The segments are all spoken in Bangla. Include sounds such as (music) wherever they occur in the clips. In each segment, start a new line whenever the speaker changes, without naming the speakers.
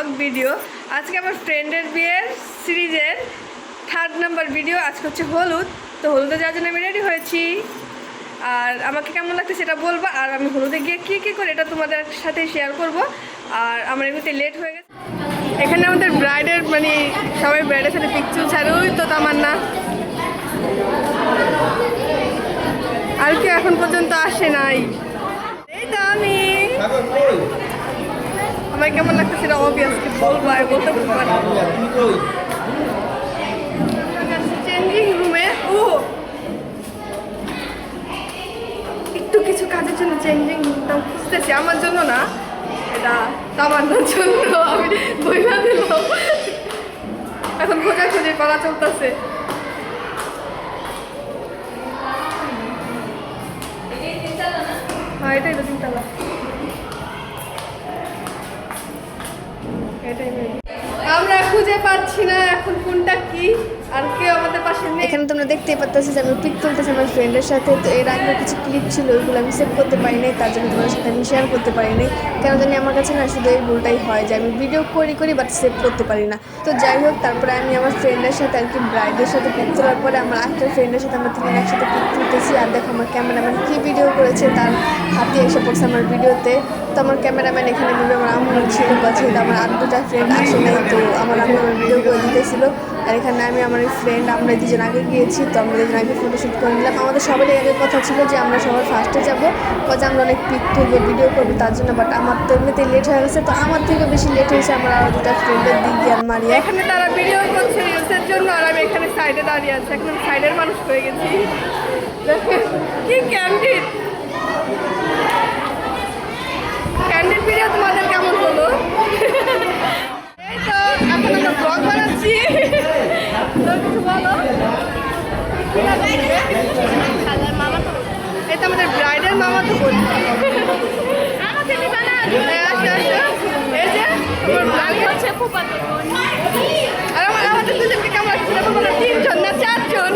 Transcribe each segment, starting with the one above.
ব্লগ ভিডিও আজকে আমার ফ্রেন্ডের বিয়ের সিরিজের থার্ড নাম্বার ভিডিও আজকে হচ্ছে হলুদ। তো হলুদে যাওয়ার জন্য আমি রেডি হয়েছি। আর আমাকে কেমন লাগছে সেটা বলব। আর আমি হলুদে গিয়ে কী কী করি এটা তোমাদের সাথে শেয়ার করব। আর আমার এমনিতে লেট হয়ে গেছে। এখানে আমাদের ব্রাইডের মানে সবাই ব্রাইডের সাথে পিকচার ছাড়ে ওই তো না আর কি এখন পর্যন্ত আসে নাই। এই তো আমি। আমার কেমন লাগছে সেটা অবভিয়াসলি বলব আর বলতে পারব না। চেঞ্জিং রুমে ও! একটু কিছু কাজের জন্য চেঞ্জিং রুমটা খুঁজতেছি, আমার জন্য না, এটা তামান্নার জন্য, আমি বইলা দিলাম এখন খোঁজাখুঁজি করা চলতেছে। হ্যাঁ এটাই তো তিনতলা। আমরা খুঁজে পাচ্ছি না এখন কোনটা কি। আর কেউ আমাদের পাশে নেই।
এখানে তোমরা দেখতেই পাচ্ছি যে আমি পিক তুলতেছি আমার ফ্রেন্ডের সাথে। তো এর আগে কিছু ক্লিপ ছিল, ওইগুলো আমি সেভ করতে পারিনি তার জন্য তোমার সাথে আমি শেয়ার করতে পারিনি কেন জানি আমার কাছে না শুধু এই ভুলটাই হয় যে আমি ভিডিও করি করি বাট সেভ করতে পারি না। তো যাই হোক, তারপরে আমি আমার ফ্রেন্ডের সাথে আর কি ব্রাইডের সাথে পিক তোলার পরে আমার একটা ফ্রেন্ডের সাথে আমরা তিনজন একসাথে পিক তুলতেছি। আর দেখো আমার ক্যামেরাম্যান কী ভিডিও করেছে, তার হাতে এসে পড়ছে আমার ভিডিওতে তো আমার ক্যামেরাম্যান এখানে মিলে আমার আম্মু ছিল কথা আমার আর দুটা ফ্রেন্ড আসে নাই, তো আমার আম্মু দিতেছিল আর এখানে আমি আমার ফ্রেন্ড আমরা দুজন আগে গিয়েছি, তো আমরা দুজন আগে ফটোশ্যুট করে নিলাম। আমাদের সবারই আগে কথা ছিল যে আমরা সবার ফার্স্টে যাব। কাজে আমরা অনেক পিক তুলবো ভিডিও করব, তার জন্য বাট আমার তো এমনিতেই লেট হয়ে গেছে, তো আমার থেকে বেশি লেট হয়েছে আমার আরও দুটা ফ্রেন্ডের দিক আর মারিয়া
এখানে তারা ভিডিও করছে রিলসের জন্য, আর আমি এখানে সাইডে দাঁড়িয়ে আছি। এখন সাইডের মানুষ হয়ে গেছি। কি ক্যান্ডিড ক্যান্ডিড ভিডিও তোমাদের কেমন হলো? এই তো, এখন আমরা ব্লগ তো কিছু বলো তো আমাদের ব্রাইডের মামা তো বলি হ্যাঁ, আর আমার আমাদের দুজনকে কেমন লাগছে? তিনজন না চারজন।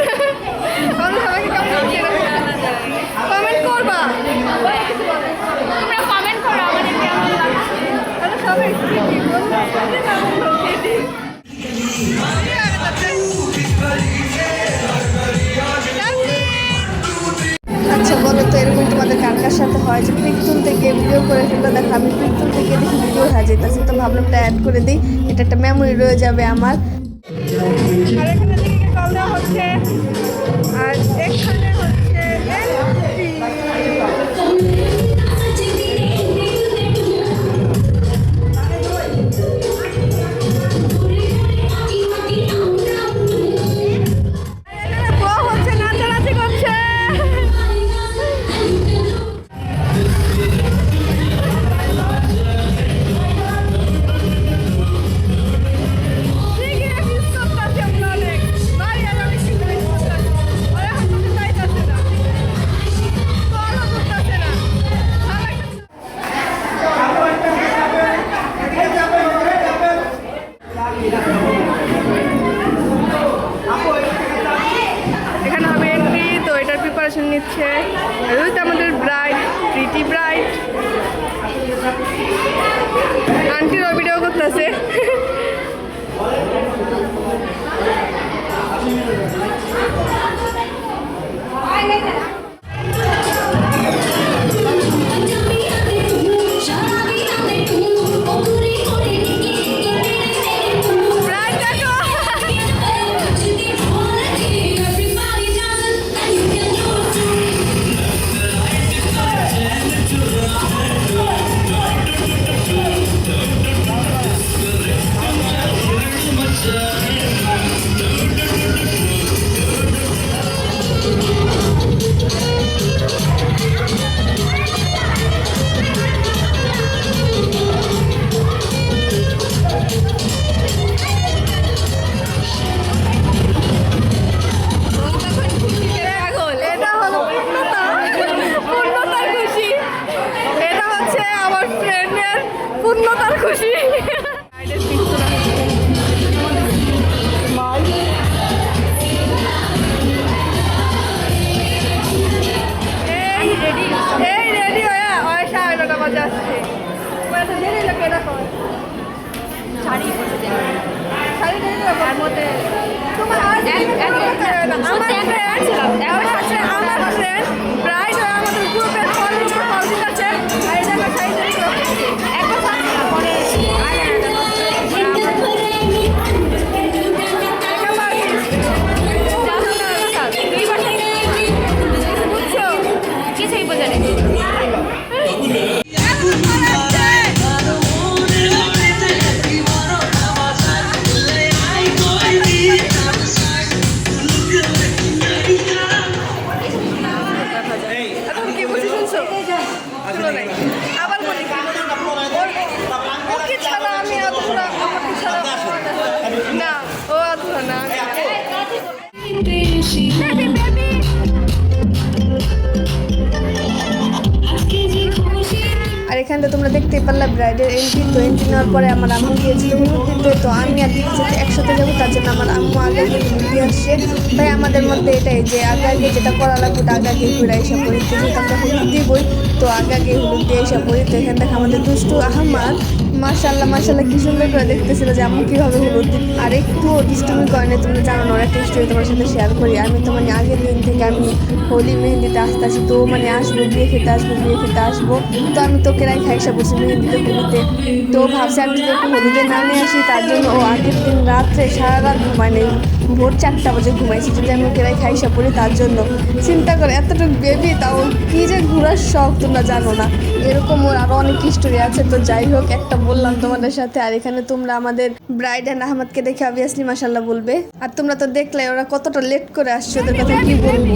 আমাদের সবাইকে কেমন লাগছে? কমেন্ট করবা।
কমেন্ট করো আমাদের কেমন লাগছে।
সবাই pretty বলব। pretty।
আচ্ছা বলো তো, এরকম তোমাদের কার কার সাথে হয়? যে পিক তুলতে গিয়ে ভিডিও করে ফেলল দেখো, আমি পিক তুলতে দেখি ভিডিও হয়ে যেতেছে তো ভাবলাম এটা অ্যাড করে দিই, এটা একটা মেমোরি রয়ে যাবে আমার।
আর আর এখানে
এখানটা তোমরা দেখতেই পারলে, ব্রাইডের এন্ট্রি তো এন্ট্রি নেওয়ার পরে আমার আম্মু গিয়েছিল মুহূর্তে তো আমি আর দিদি যেতে একসাথে যাব, তার জন্য আমার আম্মু আগে দিয়ে আসছে। তাই আমাদের মধ্যে এটাই যে আগে আগে যেটা করা লাগবে আগে আগে ঘুরে এসে পড়ি। যেহেতু আমরা হলুদ দিবই, তো আগে আগে হলুদ দিয়ে এসে পড়ি। তো এখান থেকে আমাদের দুষ্টু আহমাদ মাশাল্লাহ মাশাল্লাহ কি সুন্দর করে দেখতেছিল যে আম্মু কীভাবে দিই আর একটু দুষ্টুমি করে না তুমি জানো না একটা স্টোরি তোমার সাথে শেয়ার করি। আমি তো মানে আগের দিন থেকে আমি হোলি মেহেন্দিতে আসতে আসি তো মানে আসব, বিয়ে খেতে আসব, বিয়ে খেতে আসব। তো আমি তোকে রাই খাইসা বসে মেহেন্দিতে হলুদে তো ভাবছি আমি যদি একটু হলুদে না নিয়ে আসি, তার জন্য ও আগের দিন রাত্রে সারা রাত ঘুমায় নেই। ভোর চারটা বাজে ঘুমাইছি, যদি আমি ওকে রাই খাইসা পড়ি তার জন্য। চিন্তা করে, এতটুকু বেবি তাও কী যে ঘোরার শখ তোমরা জানো না। এরকম ওর আরও অনেক স্টোরি আছে, তো যাই হোক, একটা বললাম তোমাদের সাথে, আর এখানে তোমরা আমাদের ব্রাইড অ্যান্ড আহমদকে দেখে অবভিয়াসলি মাসাল্লাহ বলবে। আর তোমরা তো দেখলে ওরা কতটা লেট করে আসছে ওদের কথা কি বলব?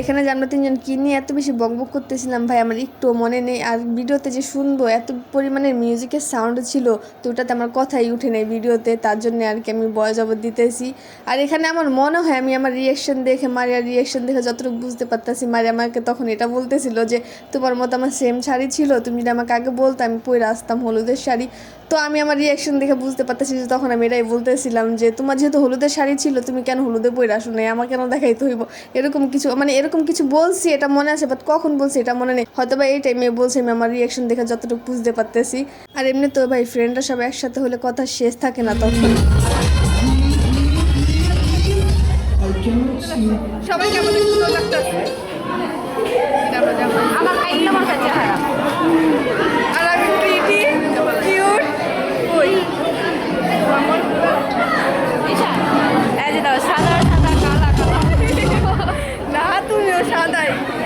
এখানে যে আমরা তিনজন কি নিয়ে এত বেশি বকবক করতেছিলাম ভাই, আমার একটু মনে নেই। আর ভিডিওতে যে শুনব, এত পরিমাণের মিউজিকের সাউন্ড ছিল, তো ওটাতে আমার কথাই উঠে নেই ভিডিওতে, তার জন্য আর কি আমি বয় জবর দিতেছি। আর এখানে আমার মনে হয় আমি আমার রিয়াকশন দেখে, মারিয়ার রিয়াকশন দেখে যতটুকু বুঝতে পারতাছি, মারিয়া আমাকে তখন এটা বলতেছিল যে, তোমার মতো আমার সেম শাড়ি ছিল, তুমি যদি আমাকে আগে বলতো, আমি পরে আসতাম হলুদের শাড়ি। তো আমি আমার রিয়াকশন দেখে বুঝতে পারতেছি যে তখন আমি এটাই বলতেছিলাম যে, তোমার যেহেতু হলুদের শাড়ি ছিল, তুমি কেন হলুদে পরে আসো নাই? আমার কেন দেখাইতে হইব? এরকম কিছু মানে এরকম কিছু বলছি, এটা মনে আছে বাট কখন বলছি এটা মনে নেই। হয়তো বা এই টাইমে বলছি, আমি আমার রিয়াকশন দেখে যতটুকু বুঝতে পারতেছি। আর এমনি তো ভাই ফ্রেন্ডরা সব একসাথে হলে কথা শেষ থাকে না তখন।
সবাই কেমন 对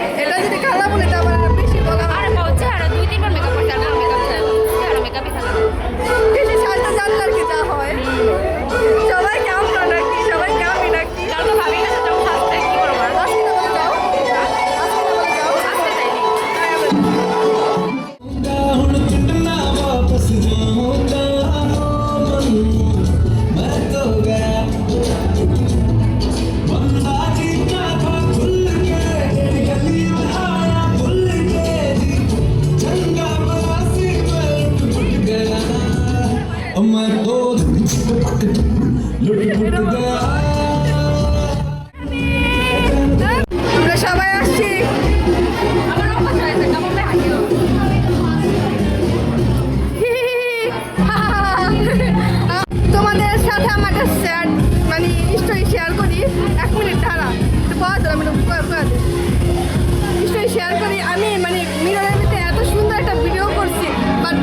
শেয়ার শেয়ার করি। আমি মানে ভিতরে এত সুন্দর একটা ভিডিও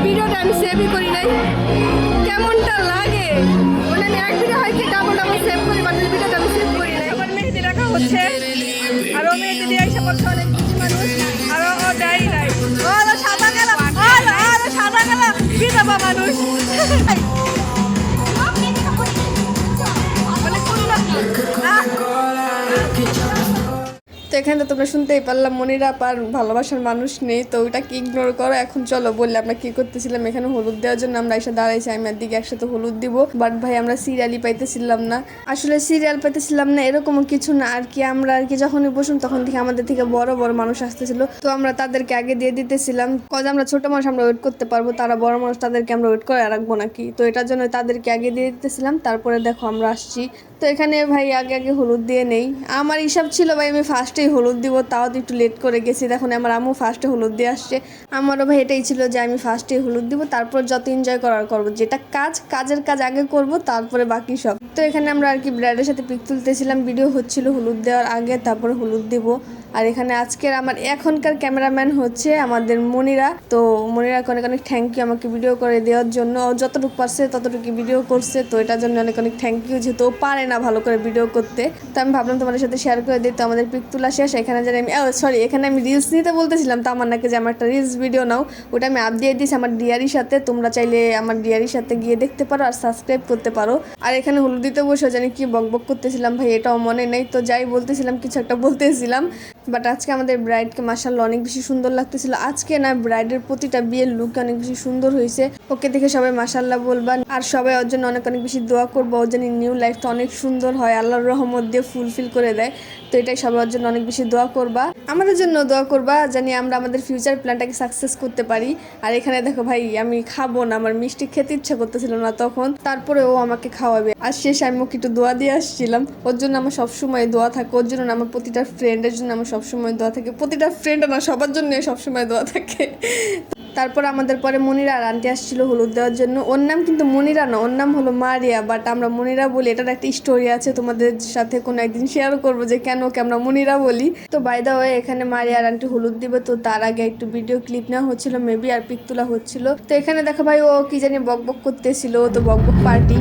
ভিডিওটা আমি সেভই করি নাই। কেমনটা লাগে? মানে আমি এক ভিডিও হয় কি ডাবল ডাবল সেভ করি বাট ভিডিওটা আমি সেভ করি নাই। আমার মেহেদি রাখা হচ্ছে। আরও মেহেদি দিয়ে এসে পড়ছে অনেক কিছু মানুষ। আরও ও দেয় নাই। ও আরও সাদা গেলাম আরও সাদা সাদা কি বিধবা মানুষ?
এখানে তোমরা শুনতেই পারলাম, মনিরা আর ভালোবাসার মানুষ নেই, তো ওটাকে ইগনোর করো? এখন চলো বললে আমরা কি করতেছিলাম, এখানে হলুদ দেওয়ার জন্য আমরা এসে দাঁড়াইছি, আমি আর দিকে একসাথে হলুদ দিব বাট ভাই আমরা সিরিয়ালই পাইতেছিলাম না। আসলে সিরিয়াল পাইতেছিলাম না, এরকমও কিছু না, আর কি আমরা আর কি যখনই বসুন তখন থেকে আমাদের থেকে বড় বড় মানুষ আসতেছিল, তো আমরা তাদেরকে আগে দিয়ে দিতেছিলাম কজ আমরা ছোট মানুষ, আমরা ওয়েট করতে পারব, তারা বড় মানুষ, তাদেরকে আমরা ওয়েট করে রাখব নাকি? তো এটার জন্য তাদেরকে আগে দিয়ে দিতেছিলাম, তারপরে দেখো আমরা আসছি। তো এখানে ভাই আগে আগে হলুদ দিয়ে নেই। আমার হিসাব ছিল ভাই আমি ফার্স্টেই হলুদ দিব, তাও তো একটু লেট করে গেছি। দেখুন, আমার আমু ফার্স্টে হলুদ দিয়ে আসছে। আমারও ভাই এটাই ছিল যে আমি ফার্স্টেই হলুদ দিব, তারপর যত এনজয় করার করব। যেটা কাজ, কাজের কাজ আগে করব, তারপরে বাকি সব। তো এখানে আমরা আর কি ব্র্যাডের সাথে পিক তুলতেছিলাম ভিডিও হচ্ছিল হলুদ দেওয়ার আগে, তারপর হলুদ দিব। আর এখানে আজকের আমার এখনকার ক্যামেরাম্যান হচ্ছে আমাদের মনিরা। তো মনিরাকে অনেক অনেক থ্যাংক ইউ আমাকে ভিডিও করে দেওয়ার জন্য। যতটুকু পারছে ততটুকু ভিডিও করছে। তো এটার জন্য অনেক অনেক থ্যাংক ইউ যেহেতু পারে না ভালো করে ভিডিও করতে। তো আমি ভাবলাম তোমাদের সাথে শেয়ার করে দিই। তো আমাদের পিক তোলা শেষ। এখানে যেন আমি সরি এখানে আমি রিলস নিতে বলতেছিলাম। তো আমার নাকি যে আমার একটা রিলস ভিডিও নাও, ওটা আমি আপ দিয়ে দিয়েছি আমার ডিয়ারির সাথে। তোমরা চাইলে আমার ডিয়ারির সাথে গিয়ে দেখতে পারো আর সাবস্ক্রাইব করতে পারো। আর এখানে হলুদিতে বসে জানি কি বক বক করতেছিলাম ভাই, এটাও মনে নেই। তো যাই বলতেছিলাম, কিছু একটা বলতেছিলাম। বাট আজকে আমাদের ব্রাইডকে মাসাল্লাহ অনেক বেশি সুন্দর লাগতেছিল। আজকে না ব্রাইডের প্রতিটা বিয়ের লুক অনেক বেশি সুন্দর হয়েছে ওকে দেখে সবাই মাসাল্লাহ বলবা আর সবাই ওর জন্য অনেক অনেক বেশি দোয়া করব। ওর জন্য নিউ লাইফটা অনেক সুন্দর হয়। আল্লাহর রহমত দিয়ে ফুলফিল করে দেয়। তো এটাই সবার জন্য অনেক বেশি দোয়া করবা। আমাদের জন্য দোয়া করবা জানি আমরা আমাদের ফিউচার প্ল্যানটাকে সাকসেস করতে পারি। আর এখানে দেখো ভাই, আমি খাব না, আমার মিষ্টি খেতে ইচ্ছা করতেছিল না তখন। তারপরে ও আমাকে খাওয়াবে। আর শেষে আমি ওকে একটু দোয়া দিয়ে আসছিলাম। ওর জন্য আমার সবসময় দোয়া থাকে। ওর জন্য আমার প্রতিটা ফ্রেন্ডের জন্য আমার সবসময় দোয়া থাকে। প্রতিটা ফ্রেন্ড না, সবার জন্য সবসময় দোয়া থাকে। তারপর আমাদের পরে মনিরা আর আন্টি আসছিল হলুদ দেওয়ার জন্য। ওর নাম কিন্তু মনিরা না, ওর নাম হলো মারিয়া বাট আমরা মনিরা বলি, এটার একটা স্টোরি আছে, তোমাদের সাথে কোনো একদিন শেয়ার করব যে কেন ওকে আমরা মনিরা বলি। তো বাইদা ওয়ে এখানে মারিয়া আর আন্টি হলুদ দিবে, তো তার আগে একটু ভিডিও ক্লিপ নেওয়া হচ্ছিল মেবি আর পিক তোলা হচ্ছিল। তো এখানে দেখো ভাই, ও কি জানি বক বক করতেছিল তো বক বক পার্টি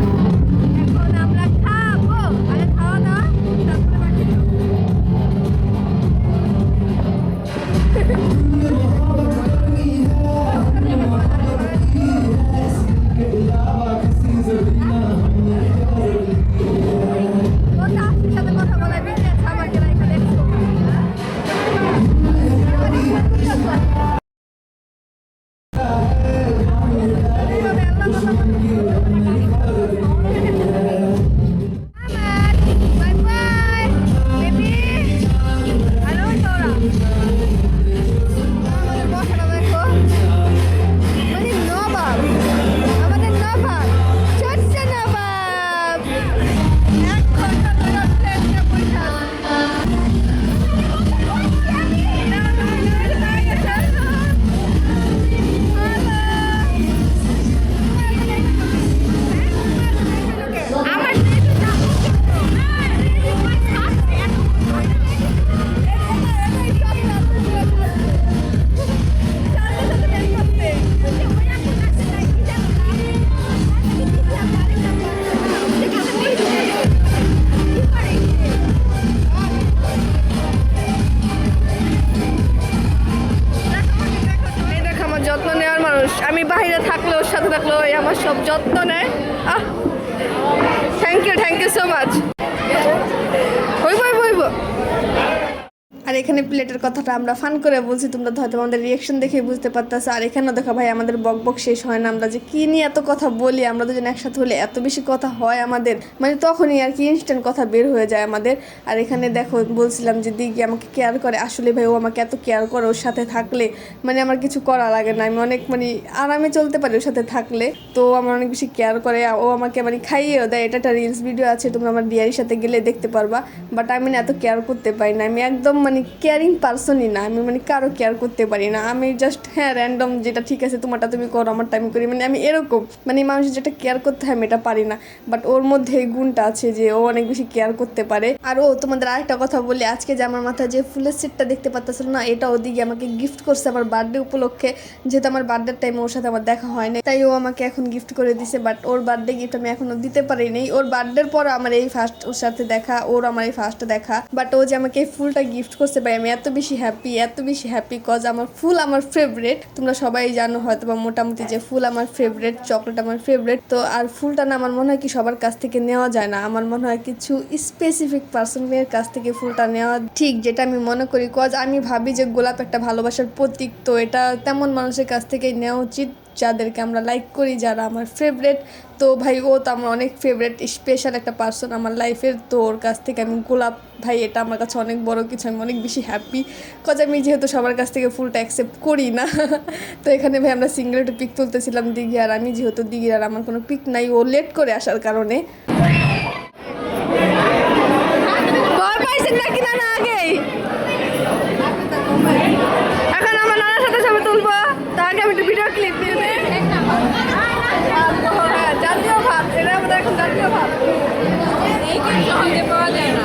থাকলে ওর সাথে থাকলে ওই আমার সব যত্ন নেয়। আহ thank you thank you so much
আর এখানে প্লেটের কথাটা আমরা ফান করে বলছি, তোমরা হয়তো আমাদের রিয়েকশন দেখে বুঝতে পারতেছো। আর এখানেও দেখো ভাই, আমাদের বক বক শেষ হয় না, আমরা যে কি নিয়ে এত কথা বলি, আমরা দুজন একসাথে হলে এত বেশি কথা হয় আমাদের। মানে তখনই আর কি ইনস্ট্যান্ট কথা বের হয়ে যায় আমাদের। আর এখানে দেখো, বলছিলাম যে দিদি আমাকে কেয়ার করে। আসলে ভাই, ও আমাকে এত কেয়ার করে ওর সাথে থাকলে। মানে আমার কিছু করা লাগে না। আমি অনেক মানে আরামে চলতে পারি ওর সাথে থাকলে। তো আমার অনেক বেশি কেয়ার করে। ও আমাকে মানে খাইয়েও দেয়। এটা একটা রিলস ভিডিও আছে, তোমরা আমার বিয়ারির সাথে গেলে দেখতে পারবা। বাট আমি না এত কেয়ার করতে পারি না। আমি একদম মানে কেয়ারিং পার্সনই না, আমি মানে কারও কেয়ার করতে পারি না। আমি জাস্ট হ্যাঁ র্যান্ডম যেটা ঠিক আছে, তোমারটা তুমি করো, আমারটা আমি করি। মানে আমি এরকম মানে মানুষ যেটা কেয়ার করতে হয়, আমি এটা পারি না। বাট ওর মধ্যে এই গুণটা আছে যে ও অনেক বেশি কেয়ার করতে পারে। আর ও তোমাদের আরেকটা কথা বলি, আজকে যে আমার মাথায় যে ফুলের সেটটা দেখতে পাচ্ছিল না, এটা ওদিকে আমাকে গিফট করছে আমার বার্থডে উপলক্ষে। যেহেতু আমার বার্থডের টাইমে ওর সাথে আমার দেখা হয় না তাই ও আমাকে এখন গিফট করে দিছে। বাট ওর বার্থডে গিফট আমি এখনও দিতে পারিনি ওর বার্থডের পর আমার এই ফার্স্ট ওর সাথে দেখা, ওর আমার এই ফার্স্ট দেখা। বাট ও যে আমাকে এই ফুলটা গিফট করছে বলছে ভাই, আমি এত বেশি হ্যাপি এত বেশি হ্যাপি কজ আমার ফুল আমার ফেভারেট তোমরা সবাই জানো হয়তো বা মোটামুটি যে ফুল আমার ফেভারেট চকলেট আমার ফেভারেট তো আর ফুলটা না, আমার মনে হয় কি সবার কাছ থেকে নেওয়া যায় না। আমার মনে হয় কিছু স্পেসিফিক পার্সনের কাছ থেকে ফুলটা নেওয়া ঠিক, যেটা আমি মনে করি কজ আমি ভাবি যে গোলাপ একটা ভালোবাসার প্রতীক তো এটা তেমন মানুষের কাছ থেকেই নেওয়া উচিত। যাদেরকে আমরা লাইক করি, যারা আমার ফেভারেট তো ভাই, ও তো আমার অনেক ফেভারেট স্পেশাল একটা পার্সন আমার লাইফের তো ওর কাছ থেকে আমি গোলাপ, ভাই, এটা আমার কাছে অনেক বড় কিছু। আমি অনেক বেশি হ্যাপি কজ আমি যেহেতু সবার কাছ থেকে ফুলটা অ্যাকসেপ্ট করি না, (laughs) তো এখানে ভাই আমরা সিঙ্গেল একটু পিক তুলতেছিলাম দিঘি আর আমি যেহেতু দিঘির আর আমার কোনো পিক নাই, ও লেট করে আসার কারণে।
এখন আমার আমি একটা ভিডিও ক্লিপ নেবে ভাত এটা আমাদের এখন জাতীয় ভাত। এই কেক সহজে পাওয়া যায় না।